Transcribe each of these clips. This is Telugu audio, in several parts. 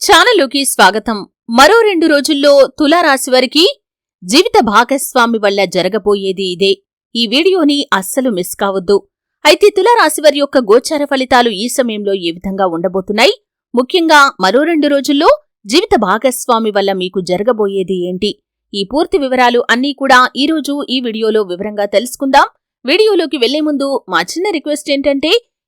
ఛానల్లోకి స్వాగతం. మరో రెండు రోజుల్లో తులారాశి వారికి జీవిత భాగస్వామి వల్ల జరగబోయేది ఇదే. ఈ వీడియోని అస్సలు మిస్ కావద్దు. అయితే తులారాశి వారి యొక్క గోచార ఫలితాలు ఈ సమయంలో ఏ విధంగా ఉండబోతున్నాయి? ముఖ్యంగా మరో రెండు రోజుల్లో జీవిత భాగస్వామి వల్ల మీకు జరగబోయేది ఏంటి? ఈ పూర్తి వివరాలు అన్నీ కూడా ఈ రోజు ఈ వీడియోలో వివరంగా తెలుసుకుందాం. వీడియోలోకి వెళ్ళే ముందు మా చిన్న రిక్వెస్ట్ ఏంటంటే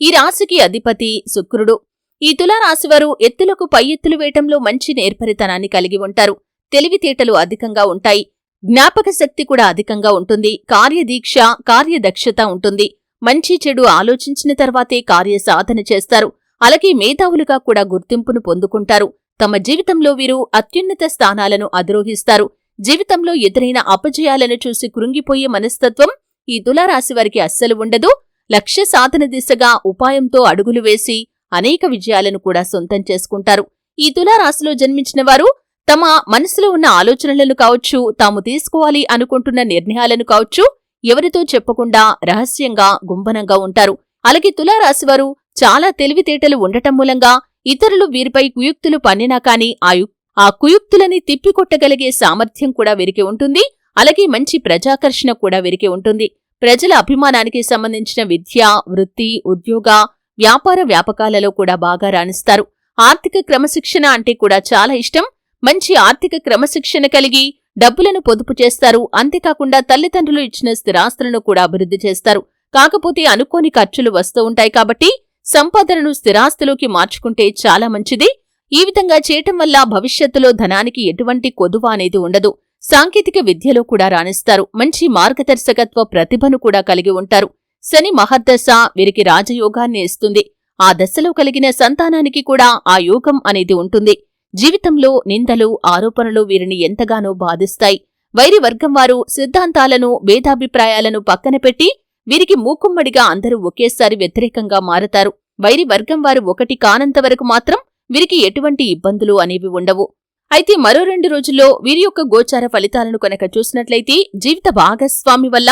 ఈ రాశికి అధిపతి శుక్రుడు. ఈ తులారాశివారు ఎత్తులకు పై ఎత్తులు వేయటంలో మంచి నేర్పరితనాన్ని కలిగి ఉంటారు. తెలివితేటలు అధికంగా ఉంటాయి. జ్ఞాపక శక్తి కూడా అధికంగా ఉంటుంది. కార్యదీక్ష కార్యదక్షత ఉంటుంది. మంచి చెడు ఆలోచించిన తర్వాతే కార్య సాధన చేస్తారు. అలాగే మేధావులుగా కూడా గుర్తింపును పొందుకుంటారు. తమ జీవితంలో వీరు అత్యున్నత స్థానాలను అధిరోహిస్తారు. జీవితంలో ఎదురైన అపజయాలను చూసి కృంగిపోయే మనస్తత్వం ఈ తులారాశి వారికి అస్సలు ఉండదు. లక్ష్య సాధన దిశగా ఉపాయంతో అడుగులు వేసి అనేక విజయాలను కూడా సొంతం చేసుకుంటారు. ఈ తులారాశిలో జన్మించిన వారు తమ మనసులో ఉన్న ఆలోచనలను కావచ్చు తాము తీసుకోవాలి అనుకుంటున్న నిర్ణయాలను కావచ్చు ఎవరితో చెప్పకుండా రహస్యంగా గుంభనంగా ఉంటారు. అలాగే తులారాశివారు చాలా తెలివితేటలు ఉండటం మూలంగా ఇతరులు వీరిపై కుయుక్తులు పన్నినా కాని ఆ ఆ కుయుక్తులని తిప్పికొట్టగలిగే సామర్థ్యం కూడా వీరికి ఉంటుంది. అలాగే మంచి ప్రజాకర్షణ కూడా వీరికి ఉంటుంది. ప్రజల అభిమానానికి సంబంధించిన విద్య వృత్తి ఉద్యోగ వ్యాపార వ్యాపకాలలో కూడా బాగా రాణిస్తారు. ఆర్థిక క్రమశిక్షణ అంటే కూడా చాలా ఇష్టం. మంచి ఆర్థిక క్రమశిక్షణ కలిగి డబ్బులను పొదుపు చేస్తారు. అంతేకాకుండా తల్లిదండ్రులు ఇచ్చిన స్థిరాస్తులను కూడా అభివృద్ధి చేస్తారు. కాకపోతే అనుకోని ఖర్చులు వస్తూ ఉంటాయి కాబట్టి సంపాదనను స్థిరాస్తులోకి మార్చుకుంటే చాలా మంచిది. ఈ విధంగా చేయటం వల్ల భవిష్యత్తులో ధనానికి ఎటువంటి కొదువ అనేది ఉండదు. సాంకేతిక విద్యలో కూడా రాణిస్తారు. మంచి మార్గదర్శకత్వ ప్రతిభను కూడా కలిగి ఉంటారు. శని మహర్దశ వీరికి రాజయోగాన్ని ఇస్తుంది. ఆ దశలో కలిగిన సంతానానికి కూడా ఆ యోగం అనేది ఉంటుంది. జీవితంలో నిందలు ఆరోపణలు వీరిని ఎంతగానో బాధిస్తాయి. వైరి వర్గం వారు సిద్ధాంతాలను భేదాభిప్రాయాలను పక్కన పెట్టి వీరికి మూకుమ్మడిగా అందరూ ఒకేసారి వ్యతిరేకంగా మారతారు. వైరి వర్గం వారు ఒకటి కానంత వరకు మాత్రం వీరికి ఎటువంటి ఇబ్బందులు అనేవి ఉండవు. అయితే మరో రెండు రోజుల్లో వీరి యొక్క గోచార ఫలితాలను కనుక చూసినట్లయితే జీవిత భాగస్వామి వల్ల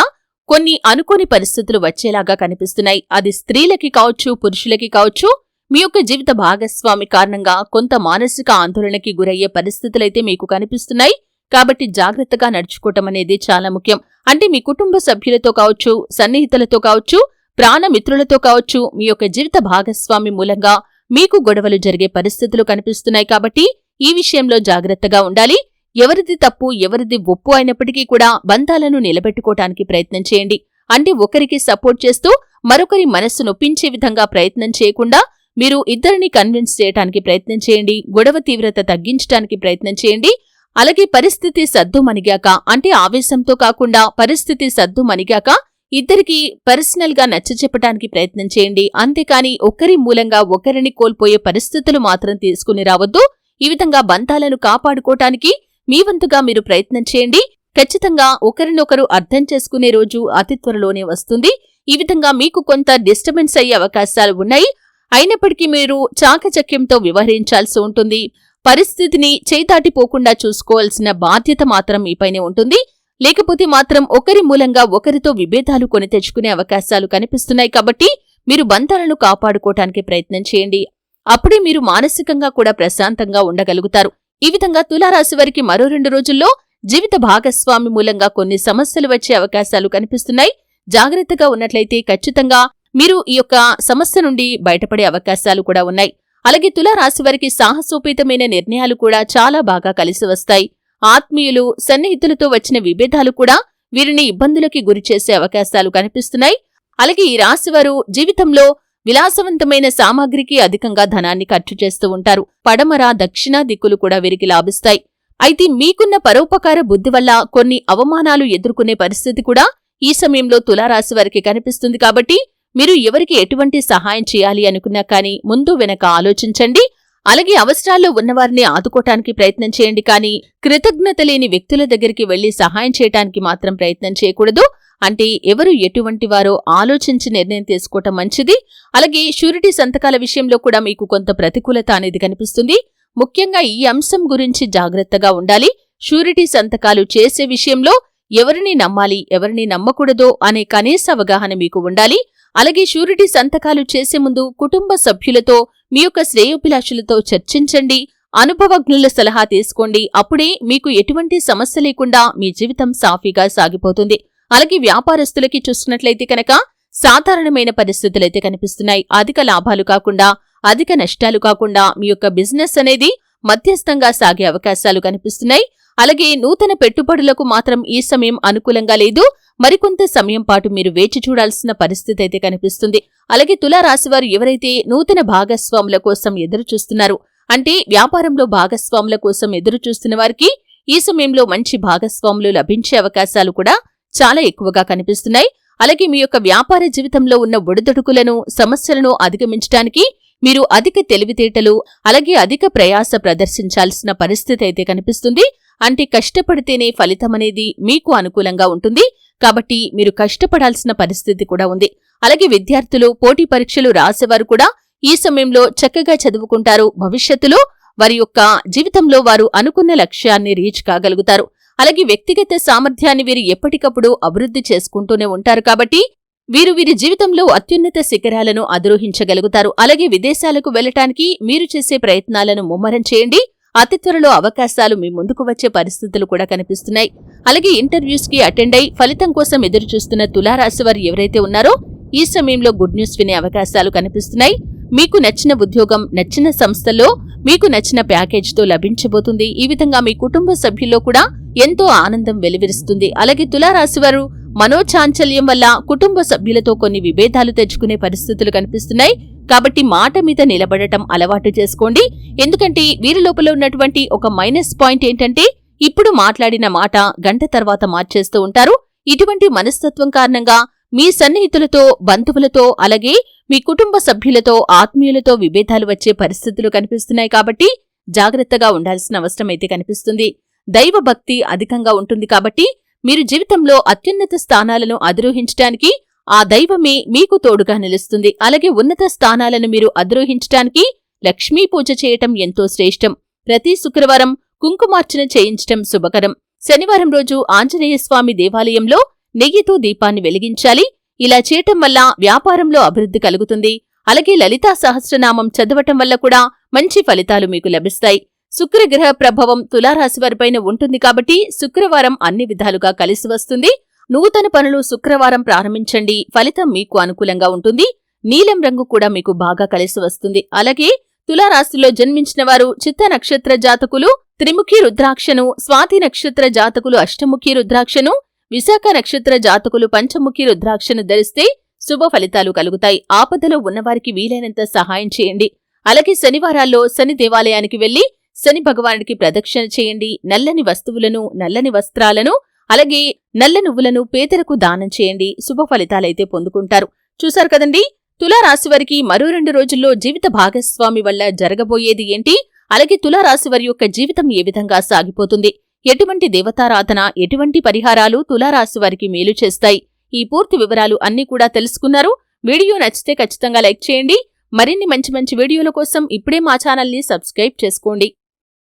కొన్ని అనుకోని పరిస్థితులు వచ్చేలాగా కనిపిస్తున్నాయి. అది స్త్రీలకి కావచ్చు పురుషులకి కావచ్చు మీ యొక్క జీవిత భాగస్వామి కారణంగా కొంత మానసిక ఆందోళనకి గురయ్యే పరిస్థితులైతే మీకు కనిపిస్తున్నాయి. కాబట్టి జాగ్రత్తగా నడుచుకోవటం అనేది చాలా ముఖ్యం. అంటే మీ కుటుంబ సభ్యులతో కావచ్చు సన్నిహితులతో కావచ్చు ప్రాణమిత్రులతో కావచ్చు మీ యొక్క జీవిత భాగస్వామి మూలంగా మీకు గొడవలు జరిగే పరిస్థితులు కనిపిస్తున్నాయి. కాబట్టి ఈ విషయంలో జాగ్రత్తగా ఉండాలి. ఎవరిది తప్పు ఎవరిది ఒప్పు అయినప్పటికీ కూడా బంధాలను నిలబెట్టుకోవటానికి ప్రయత్నం చేయండి. అంటే ఒకరికి సపోర్ట్ చేస్తూ మరొకరి మనస్సు నొప్పించే విధంగా ప్రయత్నం చేయకుండా మీరు ఇద్దరిని కన్విన్స్ చేయడానికి ప్రయత్నం చేయండి. గొడవ తీవ్రత తగ్గించడానికి ప్రయత్నం చేయండి. అలాగే పరిస్థితి సద్దు మణిగాక అంటే ఆవేశంతో కాకుండా పరిస్థితి సద్దు మణిగాక ఇద్దరికి పర్సనల్గా నచ్చచెప్పటానికి ప్రయత్నం చేయండి. అంతేకాని ఒకరి మూలంగా ఒకరిని కోల్పోయే పరిస్థితులు మాత్రం తీసుకుని రావద్దు. ఈ విధంగా బంధాలను కాపాడుకోవటానికి మీ వంతుగా మీరు ప్రయత్నం చేయండి. ఖచ్చితంగా ఒకరినొకరు అర్థం చేసుకునే రోజు అతి త్వరలోనే వస్తుంది. ఈ విధంగా మీకు కొంత డిస్టర్బెన్స్ అయ్యే అవకాశాలు ఉన్నాయి. అయినప్పటికీ మీరు చాకచక్యంతో వ్యవహరించాల్సి ఉంటుంది. పరిస్థితిని చేతాటిపోకుండా చూసుకోవాల్సిన బాధ్యత మాత్రం మీపైనే ఉంటుంది. లేకపోతే మాత్రం ఒకరి మూలంగా ఒకరితో విభేదాలు కొని తెచ్చుకునే అవకాశాలు కనిపిస్తున్నాయి కాబట్టి మీరు బంధాలను కాపాడుకోవటానికి ప్రయత్నం చేయండి. అప్పుడే మీరు మానసికంగా కూడా ప్రశాంతంగా ఉండగలుగుతారు. ఈ విధంగా తులారాశి వారికి మరో రెండు రోజుల్లో జీవిత భాగస్వామి మూలంగా కొన్ని సమస్యలు వచ్చే అవకాశాలు కనిపిస్తున్నాయి. జాగ్రత్తగా ఉన్నట్లయితే ఖచ్చితంగా మీరు ఈ యొక్క సమస్య నుండి బయటపడే అవకాశాలు కూడా ఉన్నాయి. అలాగే తులారాశి వారికి సాహసోపేతమైన నిర్ణయాలు కూడా చాలా బాగా కలిసి వస్తాయి. ఆత్మీయులు సన్నిహితులతో వచ్చిన విభేదాలు కూడా వీరిని ఇబ్బందులకి గురిచేసే అవకాశాలు కనిపిస్తున్నాయి. అలాగే ఈ రాశివారు జీవితంలో విలాసవంతమైన సామాగ్రికి అధికంగా ధనాన్ని ఖర్చు చేస్తూ ఉంటారు. పడమర దక్షిణ దిక్కులు కూడా వీరికి లాభిస్తాయి. అయితే మీకున్న పరోపకార బుద్ధి వల్ల కొన్ని అవమానాలు ఎదుర్కొనే పరిస్థితి కూడా ఈ సమయంలో తులారాశి వారికి కనిపిస్తుంది కాబట్టి మీరు ఎవరికి ఎటువంటి సహాయం చేయాలి అనుకున్నా కానీ ముందు వెనక ఆలోచించండి. అలాగే అవసరాల్లో ఉన్నవారిని ఆదుకోటానికి ప్రయత్నం చేయండి. కానీ కృతజ్ఞత లేని వ్యక్తుల దగ్గరికి వెళ్ళి సహాయం చేయటానికి మాత్రం ప్రయత్నం చేయకూడదు. అంటే ఎవరు ఎటువంటి వారో ఆలోచించి నిర్ణయం తీసుకోవటం మంచిది. అలాగే షూరిటీ సంతకాల విషయంలో కూడా మీకు కొంత ప్రతికూలత అనేది కనిపిస్తుంది. ముఖ్యంగా ఈ అంశం గురించి జాగ్రత్తగా ఉండాలి. షూరిటీ సంతకాలు చేసే విషయంలో ఎవరిని నమ్మాలి ఎవరిని నమ్మకూడదో అనే కనీస అవగాహన మీకు ఉండాలి. అలాగే షూరిటీ సంతకాలు చేసే ముందు కుటుంబ సభ్యులతో మీ యొక్క శ్రేయోభిలాషులతో చర్చించండి. అనుభవజ్ఞుల సలహా తీసుకోండి. అప్పుడే మీకు ఎటువంటి సమస్య లేకుండా మీ జీవితం సాఫీగా సాగిపోతుంది. అలాగే వ్యాపారస్తులకి చూస్తున్నట్లయితే కనుక సాధారణమైన పరిస్థితులైతే కనిపిస్తున్నాయి. అధిక లాభాలు కాకుండా అధిక నష్టాలు కాకుండా మీ యొక్క బిజినెస్ అనేది మధ్యస్థంగా సాగే అవకాశాలు కనిపిస్తున్నాయి. అలాగే నూతన పెట్టుబడులకు మాత్రం ఈ సమయం అనుకూలంగా లేదు. మరికొంత సమయం పాటు మీరు వేచి చూడాల్సిన పరిస్థితి అయితే కనిపిస్తుంది. అలాగే తులారాశివారు ఎవరైతే నూతన భాగస్వాముల కోసం ఎదురు చూస్తున్నారు అంటే వ్యాపారంలో భాగస్వాముల కోసం ఎదురు చూస్తున్న వారికి ఈ సమయంలో మంచి భాగస్వాములు లభించే అవకాశాలు కూడా చాలా ఎక్కువగా కనిపిస్తున్నాయి. అలాగే మీ యొక్క వ్యాపార జీవితంలో ఉన్న ఒడిదొడుకులను సమస్యలను అధిగమించడానికి మీరు అధిక తెలివితేటలు అలాగే అధిక ప్రయాస ప్రదర్శించాల్సిన పరిస్థితి అయితే కనిపిస్తుంది. అంటే కష్టపడితేనే ఫలితమనేది మీకు అనుకూలంగా ఉంటుంది. కాబట్టి మీరు కష్టపడాల్సిన పరిస్థితి కూడా ఉంది. అలాగే విద్యార్థులు పోటీ పరీక్షలు రాసేవారు కూడా ఈ సమయంలో చక్కగా చదువుకుంటారు. భవిష్యత్తులో వారి యొక్క జీవితంలో వారు అనుకున్న లక్ష్యాన్ని రీచ్ కాగలుగుతారు. అలాగే వ్యక్తిగత సామర్థ్యాన్ని వీరు ఎప్పటికప్పుడు అభివృద్ధి చేసుకుంటూనే ఉంటారు కాబట్టి వీరు వీరి జీవితంలో అత్యున్నత శిఖరాలను అధిరోహించగలుగుతారు. అలాగే విదేశాలకు వెళ్ళటానికి మీరు చేసే ప్రయత్నాలను ముమ్మరం చేయండి. అతి త్వరలో అవకాశాలు మీ ముందుకు వచ్చే పరిస్థితులు కూడా కనిపిస్తున్నాయి. అలాగే ఇంటర్వ్యూస్కి అటెండ్ అయి ఫలితం కోసం ఎదురు చూస్తున్న తులారాశి వారు ఎవరైతే ఉన్నారో ఈ సమయంలో గుడ్ న్యూస్ వినే అవకాశాలు కనిపిస్తున్నాయి. మీకు నచ్చిన ఉద్యోగం నచ్చిన సంస్థల్లో మీకు నచ్చిన ప్యాకేజ్తో లభించబోతుంది. ఈ విధంగా మీ కుటుంబ సభ్యుల్లో కూడా ఎంతో ఆనందం వెలువరిస్తుంది. అలాగే తులారాశివారు మనోచాంచల్యం వల్ల కుటుంబ సభ్యులతో కొన్ని విభేదాలు తెచ్చుకునే పరిస్థితులు కనిపిస్తున్నాయి. కాబట్టి మాట మీద నిలబడటం అలవాటు చేసుకోండి. ఎందుకంటే వీరి లోపల ఉన్నటువంటి ఒక మైనస్ పాయింట్ ఏంటంటే ఇప్పుడు మాట్లాడిన మాట గంట తర్వాత మార్చేస్తూ ఉంటారు. ఇటువంటి మనస్తత్వం కారణంగా మీ సన్నిహితులతో బంధువులతో అలాగే మీ కుటుంబ సభ్యులతో ఆత్మీయులతో విభేదాలు వచ్చే పరిస్థితులు కనిపిస్తున్నాయి కాబట్టి జాగ్రత్తగా ఉండాల్సిన అవసరం అయితే కనిపిస్తుంది. దైవ భక్తి అధికంగా ఉంటుంది కాబట్టి మీరు జీవితంలో అత్యున్నత స్థానాలను అధిరోహించడానికి ఆ దైవమే మీకు తోడుగా నిలుస్తుంది. అలాగే ఉన్నత స్థానాలను మీరు అధిరోహించటానికి లక్ష్మీ పూజ చేయటం ఎంతో శ్రేష్టం. ప్రతి శుక్రవారం కుంకుమార్చన చేయించటం శుభకరం. శనివారం రోజు ఆంజనేయస్వామి దేవాలయంలో నెయ్యితో దీపాన్ని వెలిగించాలి. ఇలా చేయటం వల్ల వ్యాపారంలో అభివృద్ధి కలుగుతుంది. అలాగే లలితా సహస్రనామం చదవటం వల్ల కూడా మంచి ఫలితాలు మీకు లభిస్తాయి. శుక్రగ్రహ ప్రభావం తులారాశివారిపైన ఉంటుంది కాబట్టి శుక్రవారం అన్ని విధాలుగా కలిసి వస్తుంది. నూతన పనులు శుక్రవారం ప్రారంభించండి. ఫలితం మీకు అనుకూలంగా ఉంటుంది. నీలం రంగు కూడా మీకు బాగా కలిసి వస్తుంది. అలాగే తులారాశిలో జన్మించిన వారు చిత్త నక్షత్ర జాతకులు త్రిముఖి రుద్రాక్షను స్వాతి నక్షత్ర జాతకులు అష్టముఖి రుద్రాక్షను విశాఖ నక్షత్ర జాతకులు పంచముఖి రుద్రాక్షను ధరిస్తే శుభ ఫలితాలు కలుగుతాయి. ఆపదలో ఉన్నవారికి వీలైనంత సహాయం చేయండి. అలాగే శనివారాల్లో శని దేవాలయానికి వెళ్ళి శని భగవానుడికి ప్రదక్షిణ చేయండి. నల్లని వస్తువులను నల్లని వస్త్రాలను అలాగే నల్ల నువ్వులను పేదలకు దానం చేయండి. శుభ ఫలితాలైతే పొందుకుంటారు. చూశారు కదండి? తులారాశి వారికి మరో రెండు రోజుల్లో జీవిత భాగస్వామి వల్ల జరగబోయేది ఏంటి? అలాగే తులారాశి వారి యొక్క జీవితం ఏ విధంగా సాగిపోతుంది? ఎటువంటి దేవతారాధన ఎటువంటి పరిహారాలు తులారాశి వారికి మేలు చేస్తాయి? ఈ పూర్తి వివరాలు అన్నీ కూడా తెలుసుకున్నారు. వీడియో నచ్చితే ఖచ్చితంగా లైక్ చేయండి. మరిన్ని మంచి మంచి వీడియోల కోసం ఇప్పుడే మా ఛానల్ని సబ్స్క్రైబ్ చేసుకోండి.